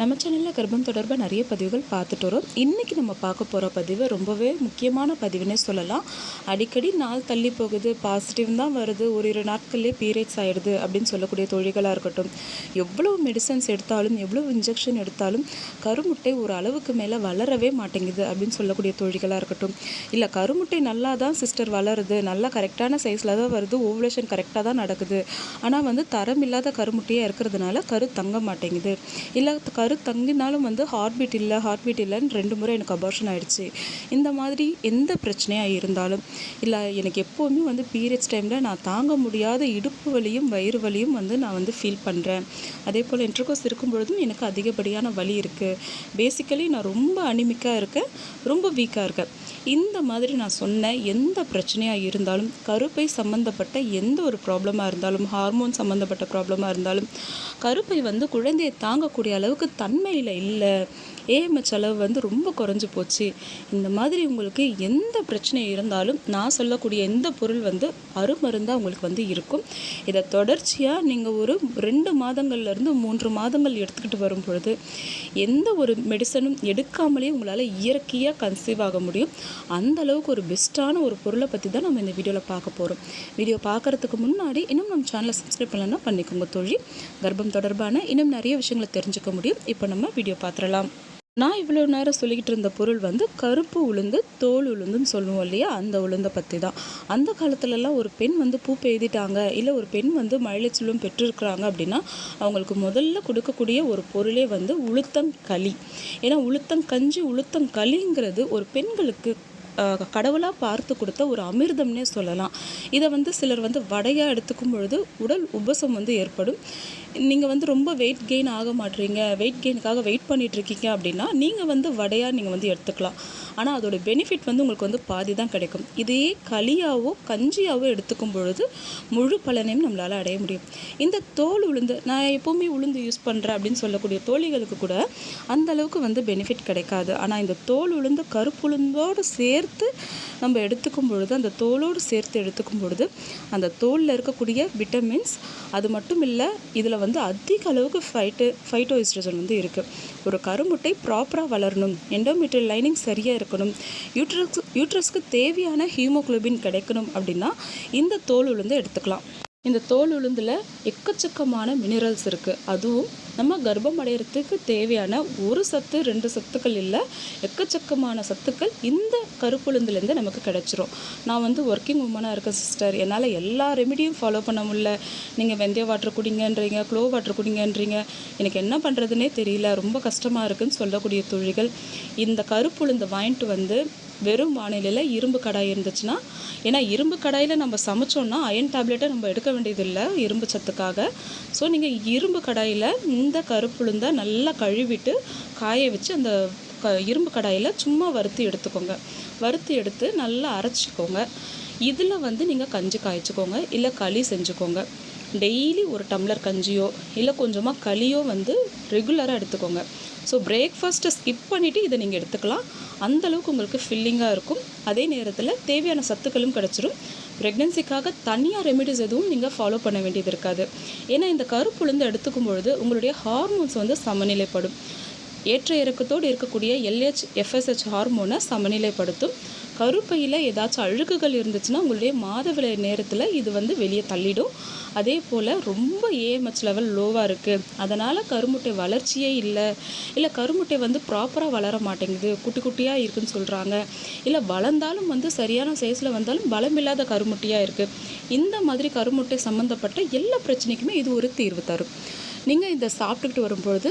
நம்ம சேனலில் கர்ப்பம் தொடர்பாக நிறைய பதிவுகள் பார்த்துட்டு வரோம். இன்றைக்கி நம்ம பார்க்க போகிற பதிவு ரொம்பவே முக்கியமான பதிவுன்னே சொல்லலாம். அடிக்கடி நாள் தள்ளி போகுது பாசிட்டிவ் தான் வருது ஒரு இரு நாட்கள்லேயே பீரியட்ஸ் ஆகிடுது அப்படின்னு சொல்லக்கூடிய தொழில்களாக இருக்கட்டும் எவ்வளோ மெடிசன்ஸ் எடுத்தாலும் எவ்வளோ இன்ஜெக்ஷன் எடுத்தாலும் கருமுட்டை ஒரு அளவுக்கு மேலே வளரவே மாட்டேங்குது அப்படின்னு சொல்லக்கூடிய தொழில்களாக இருக்கட்டும். இல்லை கருமுட்டை நல்லா தான் சிஸ்டர் வளருது நல்லா கரெக்டான சைஸில் தான் வருது ஓவலேஷன் கரெக்டாக தான் நடக்குது. ஆனால் வந்து தரம் இல்லாத கருமுட்டையாக இருக்கிறதுனால கரு தங்க மாட்டேங்குது. இல்லை கரு தங்கினாலும் வந்து ஹார்ட் பீட் இல்லை ஹார்ட் பீட் இல்லைன்னு ரெண்டு முறை எனக்கு அபார்ஷன் ஆகிடுச்சி இந்த மாதிரி எந்த பிரச்சனையாக இருந்தாலும் இல்லை எனக்கு எப்போவுமே வந்து பீரியட்ஸ் டைமில் நான் தாங்க முடியாத இடுப்பு வலியும் வயிறு வலியும் வந்து நான் வந்து ஃபீல் பண்ணுறேன் அதே போல் இன்டர்கோஸ் இருக்கும் பொழுதும் எனக்கு அதிகப்படியான வலி இருக்குது பேசிக்கலி நான் ரொம்ப அனிமிக்காக இருக்கேன் ரொம்ப வீக்காக இருக்கேன். இந்த மாதிரி நான் சொன்ன எந்த பிரச்சனையாக இருந்தாலும் கருப்பை சம்மந்தப்பட்ட எந்த ஒரு ப்ராப்ளமாக இருந்தாலும் ஹார்மோன் சம்மந்தப்பட்ட ப்ராப்ளமாக இருந்தாலும் கருப்பை வந்து குழந்தையை தாங்கக்கூடிய அளவுக்கு தன்மையில் இல்லை ஏஎம்ஹெச் அளவு வந்து ரொம்ப குறைஞ்சி போச்சு. இந்த மாதிரி உங்களுக்கு எந்த பிரச்சனை இருந்தாலும் நான் சொல்லக்கூடிய எந்த பொருள் வந்து அருமருந்தாக உங்களுக்கு வந்து இருக்கும். இதை தொடர்ச்சியாக நீங்கள் ஒரு ரெண்டு மாதங்கள்லேருந்து மூன்று மாதங்கள் எடுத்துக்கிட்டு வரும் பொழுது எந்த ஒரு மெடிசனும் எடுக்காமலே உங்களால் இயற்கையாக கன்சீவ் ஆக முடியும். அந்த அளவுக்கு ஒரு பெஸ்ட்டான ஒரு பொருளை பற்றி தான் நம்ம இந்த வீடியோவில் பார்க்க போகிறோம் வீடியோ பார்க்குறதுக்கு முன்னாடி இன்னும் நம்ம சேனலை சப்ஸ்கிரைப் பண்ணலன்னா பண்ணிக்கோங்க தொழில் கர்ப்பம் தொடர்பான இன்னும் நிறைய விஷயங்களை தெரிஞ்சுக்க முடியும். இப்போ நம்ம வீடியோ பார்த்துடலாம். நான் இவ்வளோ நேரம் சொல்லிக்கிட்டு இருந்த பொருள் வந்து கருப்பு உளுந்து தோல் உளுந்துன்னு சொல்லுவோம் இல்லையா? அந்த உளுந்தை பற்றி தான் அந்த காலத்துலலாம் ஒரு பெண் வந்து பூ பெய்திட்டாங்க இல்லை ஒரு பெண் வந்து மழைச்சலும் பெற்றிருக்கிறாங்க அப்படின்னா அவங்களுக்கு முதல்ல கொடுக்கக்கூடிய ஒரு பொருளே வந்து உளுத்தங்களி ஏன்னா உளுத்தங்கஞ்சி உளுத்தங்களிங்கிறது ஒரு பெண்களுக்கு கடவுளாக பார்த்து கொடுத்த ஒரு அமிர்தம்னே சொல்லலாம். இதை வந்து சிலர் வந்து வடையாக எடுத்துக்கும் பொழுது உடல் உபசம் வந்து ஏற்படும். நீங்கள் வந்து ரொம்ப வெயிட் கெயின் ஆக மாட்டீங்க. வெயிட் கெயினுக்காக வெயிட் பண்ணிகிட்ருக்கீங்க அப்படின்னா நீங்கள் வந்து வடையாக நீங்கள் வந்து எடுத்துக்கலாம். ஆனால் அதோட பெனிஃபிட் வந்து உங்களுக்கு வந்து பாதி தான் கிடைக்கும். இதே களியாவோ கஞ்சியாவோ எடுத்துக்கும் பொழுது முழு பலனையும் நம்மளால் அடைய முடியும். இந்த தோல் உளுந்து நான் எப்போவுமே உளுந்து யூஸ் பண்ணுறேன் அப்படின்னு சொல்லக்கூடிய தோழிகளுக்கு கூட அந்த அளவுக்கு வந்து பெனிஃபிட் கிடைக்காது. ஆனால் இந்த தோல் உளுந்து கருப்புளுந்தோடு சேர்த்து நம்ம எடுத்துக்கும் பொழுது அந்த தோலோடு சேர்த்து எடுத்துக்கும் பொழுது அந்த தோலில் இருக்கக்கூடிய விட்டமின்ஸ் அது மட்டும் இல்லை இதில் வந்து அதிக அளவுக்கு ஃபைட்டு ஃபைட்டோ எஸ்ட்ரஜன் வந்து இருக்குது ஒரு கருமுட்டை ப்ராப்பராக வளரணும் எண்டோமெட்ரியல் லைனிங் சரியாக இருக்கணும் யூட்ரஸ் யூட்ரஸ்க்கு தேவையான ஹீமோக்ளோபின் கிடைக்கணும் அப்படின்னா இந்த தோல் உளுந்து எடுத்துக்கலாம். இந்த தோல் உளுந்தில் எக்கச்சக்கமான மினரல்ஸ் இருக்குது அதுவும் நம்ம கர்ப்பம் அடையிறதுக்கு தேவையான ஒரு சத்து ரெண்டு சத்துக்கள் இல்லை. எக்கச்சக்கமான சத்துக்கள் இந்த கருப்புளுந்துலேருந்து நமக்கு கிடைச்சிரும். நான் வந்து ஒர்க்கிங் உமனாக இருக்கேன் சிஸ்டர் என்னால் எல்லா ரெமிடியும் ஃபாலோ பண்ண முடியல. நீங்கள் வெந்தய வாட்டர் குடிங்கன்றீங்க க்ளோ வாட்டர் குடிங்கன்றீங்க. எனக்கு என்ன பண்ணுறதுனே தெரியல. ரொம்ப கஷ்டமாக இருக்குதுன்னு சொல்லக்கூடிய தொழில்கள் இந்த கருப்புளுந்து வாங்கிட்டு வந்து வெறும் வானிலையில் இரும்பு கடாய் இருந்துச்சுன்னா ஏன்னா இரும்பு கடாயில் நம்ம சமைச்சோன்னா அயன் டேப்லெட்டை நம்ம எடுக்க வேண்டியதில்லை இரும்பு சத்துக்காக. ஸோ நீங்கள் இரும்பு கடாயில் இந்த கருப்புளுந்தை நல்லா கழுவிட்டு காய வச்சு அந்த க இரும்பு கடாயில் சும்மா வறுத்து எடுத்துக்கோங்க. வறுத்து எடுத்து நல்லா அரைச்சிக்கோங்க. இதில் வந்து நீங்கள் கஞ்சி காய்ச்சிக்கோங்க இல்லை களி செஞ்சுக்கோங்க. டெய்லி ஒரு டம்ளர் கஞ்சியோ இல்லை கொஞ்சமாக களியோ வந்து ரெகுலராக எடுத்துக்கோங்க. ஸோ பிரேக்ஃபாஸ்ட்டை ஸ்கிப் பண்ணிவிட்டு இதை நீங்கள் எடுத்துக்கலாம். அந்தளவுக்கு உங்களுக்கு ஃபில்லிங்காக இருக்கும். அதே நேரத்தில் தேவையான சத்துக்களும் கிடச்சிரும். ப்ரெக்னென்சிக்காக தனியாக ரெமிடிஸ் எதுவும் நீங்கள் ஃபாலோ பண்ண வேண்டியது இருக்காது. ஏன்னா இந்த கருப்புலேருந்து எடுத்துக்கும் பொழுது உங்களுடைய ஹார்மோன்ஸ் வந்து சமநிலைப்படும். ஏற்ற இறக்கத்தோடு இருக்கக்கூடிய எல்ஹெச் எஃப்எஸ்ஹெச் ஹார்மோனை சமநிலைப்படுத்தும். கருப்பையில் ஏதாச்சும் அழுக்குகள் இருந்துச்சுன்னா உங்களுடைய மாதவிலை நேரத்தில் இது வந்து வெளியே தள்ளிடும். அதே போல் ரொம்ப ஏஎம்ஹெச் லெவல் லோவாக இருக்குது அதனால் கருமுட்டை வளர்ச்சியே இல்லை. இல்லை கருமுட்டை வந்து ப்ராப்பராக வளர மாட்டேங்குது. குட்டி குட்டியாக இருக்குதுன்னு சொல்கிறாங்க இல்லை வளர்ந்தாலும் வந்து சரியான சைஸில் வந்தாலும் பலமில்லாத கருமுட்டையாக இருக்குது இந்த மாதிரி கருமுட்டை சம்மந்தப்பட்ட எல்லா பிரச்சனைக்குமே இது ஒரு தீர்வு தரும். நீங்கள் இதை சாப்பிட்டுக்கிட்டு வரும்பொழுது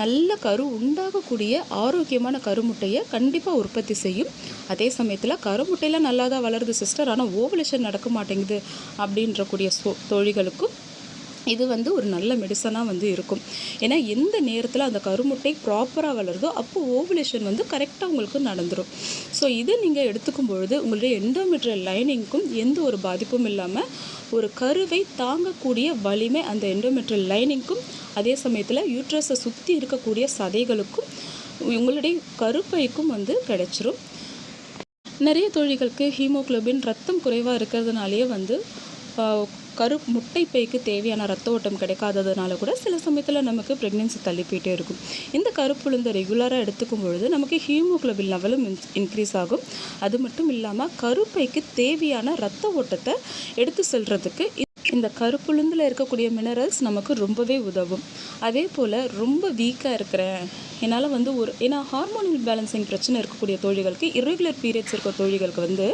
நல்ல கரு உண்டாகக்கூடிய ஆரோக்கியமான கருமுட்டையை கண்டிப்பாக உற்பத்தி செய்யும். அதே சமயத்தில் கருமுட்டையெல்லாம் நல்லா தான் வளருது சிஸ்டர் ஆனால் ஓவலேஷன் நடக்க மாட்டேங்குது அப்படின்றக்கூடிய சோ தோழிகளுக்கும் இது வந்து ஒரு நல்ல மெடிசனாக வந்து இருக்கும். ஏன்னா எந்த நேரத்தில் அந்த கருமுட்டை ப்ராப்பராக வளருதோ அப்போது ஓவுலேஷன் வந்து கரெக்டாக உங்களுக்கு நடந்துடும் ஸோ இதை நீங்கள் எடுத்துக்கும் பொழுது உங்களுடைய எண்டோமெட்ரியல் லைனிங்க்கும் எந்த ஒரு பாதிப்பும் இல்லாமல் ஒரு கருவை தாங்கக்கூடிய வலிமை அந்த எண்டோமெட்ரியல் லைனிங்க்கும் அதே சமயத்தில் யூட்ரஸை சுற்றி இருக்கக்கூடிய சதைகளுக்கும் உங்களுடைய கருப்பைக்கும் வந்து கிடைச்சிரும். நிறைய தொழில்களுக்கு ஹீமோக்ளோபின் ரத்தம் குறைவாக இருக்கிறதுனாலேயே வந்து ஆஹ், கரு முட்டைப்பைக்கு தேவையான ரத்த ஓட்டம் கிடைக்காததுனால கூட சில சமயத்தில் நமக்கு ப்ரெக்னென்சி தள்ளிப்பிட்டே இருக்கும். இந்த கருப்புளுந்தை ரெகுலராக எடுத்துக்கும் பொழுது நமக்கு ஹீமோக்ளோபின் லெவலும் இன்க்ரீஸ் ஆகும். அது மட்டும் இல்லாமல் கருப்பைக்கு தேவையான ரத்த ஓட்டத்தை எடுத்து செல்றதுக்கு இந்த கருப்புளுந்தில் இருக்கக்கூடிய மினரல்ஸ் நமக்கு ரொம்பவே உதவும். அதே போல் ரொம்ப வீக்காக இருக்கிறேன் என்னால் வந்து ஒரு ஏன்னா ஹார்மோனல் பேலன்சிங் பிரச்சனை இருக்கக்கூடிய தோழிகளுக்கு இரெகுலர் பீரியட்ஸ் இருக்க தொழில்களுக்கு வந்து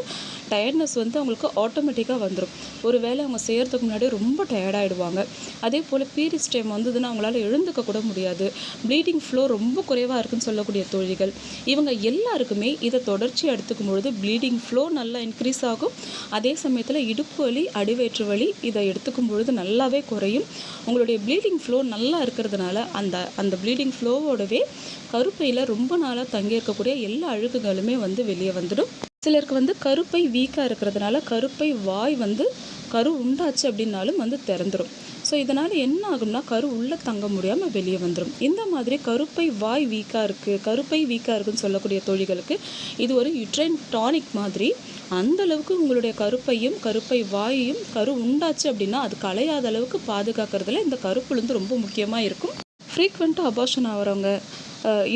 டயர்ட்னஸ் வந்து அவங்களுக்கு ஆட்டோமேட்டிக்காக வந்துடும் ஒரு வேளை அவங்க செய்கிறதுக்கு முன்னாடி ரொம்ப டயர்டாகிடுவாங்க அதே போல் பீரியட்ஸ் டைம் வந்ததுன்னா அவங்களால எழுந்துக்க கூட முடியாது. ப்ளீடிங் ஃப்ளோ ரொம்ப குறைவாக இருக்குன்னு சொல்லக்கூடிய தொழில்கள் இவங்க எல்லாருக்குமே இதை தொடர்ச்சி எடுத்துக்கும் பொழுது ப்ளீடிங் ஃப்ளோ நல்லா இன்க்ரீஸ் ஆகும். அதே சமயத்தில் இடுப்பு வலி அடிவயிற்று வலி இதை எடுத்துக்கும் பொழுது நல்லாவே குறையும். உங்களுடைய ப்ளீடிங் ஃப்ளோ நல்லா இருக்கிறதுனால அந்த அந்த ப்ளீடிங் ஃப்ளோவோடவே கருப்பையில் ரொம்ப நாளாக தங்கியிருக்கக்கூடிய எல்லா அழுக்குகளுமே வந்து வெளியே வந்துடும். சிலருக்கு வந்து கருப்பை வீக்காக இருக்கிறதுனால கருப்பை வாய் வந்து கரு உண்டாச்சு அப்படின்னாலும் வந்து திறந்துடும் ஸோ இதனால் என்ன ஆகும்னா கரு உள்ளே தங்க முடியாமல் வெளியே வந்துடும் இந்த மாதிரி கருப்பை வாய் வீக்காக இருக்குது கருப்பை வீக்காக இருக்குன்னு சொல்லக்கூடிய தோழிகளுக்கு இது ஒரு யுட்ரைன் டானிக் மாதிரி. அந்த அளவுக்கு உங்களுடைய கருப்பையும் கருப்பை வாயையும் கரு உண்டாச்சு அப்படின்னா அது களையாத அளவுக்கு பாதுகாக்கிறதுல இந்த கருப்புலேருந்து ரொம்ப முக்கியமாக இருக்கும். ஃப்ரீக்வெண்ட்டாக அபார்ஷன் ஆகிறவங்க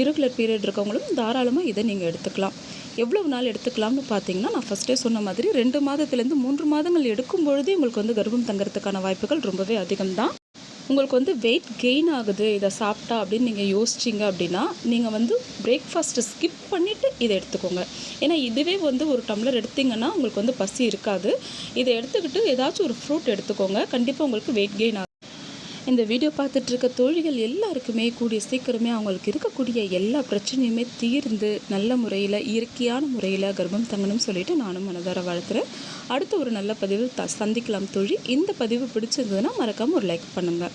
இருகுலர் பீரியட் இருக்கவங்களும் தாராளமாக இதை நீங்கள் எடுத்துக்கலாம். எவ்வளவு நாள் எடுத்துக்கலாம்னு பார்த்தீங்கன்னா நான் ஃபஸ்ட்டே சொன்ன மாதிரி ரெண்டு மாதத்துலேருந்து மூன்று மாதங்கள் எடுக்கும் பொழுதே உங்களுக்கு வந்து கர்ப்பம் தங்கிறதுக்கான வாய்ப்புகள் ரொம்பவே அதிகம்தான். உங்களுக்கு வந்து வெயிட் கெயின் ஆகுது இதை சாப்பிட்டா அப்படின்னு நீங்கள் யோசிச்சிங்க அப்படின்னா நீங்கள் வந்து பிரேக்ஃபாஸ்ட்டு ஸ்கிப் பண்ணிவிட்டு இதை எடுத்துக்கோங்க. ஏன்னா இதுவே வந்து ஒரு டம்ளர் எடுத்திங்கன்னா உங்களுக்கு வந்து பசி இருக்காது. இதை எடுத்துக்கிட்டு ஏதாச்சும் ஒரு ஃப்ரூட் எடுத்துக்கோங்க. கண்டிப்பாக உங்களுக்கு வெயிட் கெயின் ஆகும் இந்த வீடியோ பார்த்துட்ருக்க தோழிகள் எல்லாருக்குமே கூடிய சீக்கிரமே அவங்களுக்கு இருக்கக்கூடிய எல்லா பிரச்சனையுமே தீர்ந்து நல்ல முறையில் இயற்கையான முறையில் கர்ப்பம் தங்கணும்னு சொல்லிட்டு நானும் மனதார வாழ்த்துறேன். அடுத்த ஒரு நல்ல பதிவில் த சந்திக்கலாம் தோழி. இந்த பதிவு பிடிச்சிருந்ததுன்னா மறக்காமல் ஒரு லைக் பண்ணுங்கள்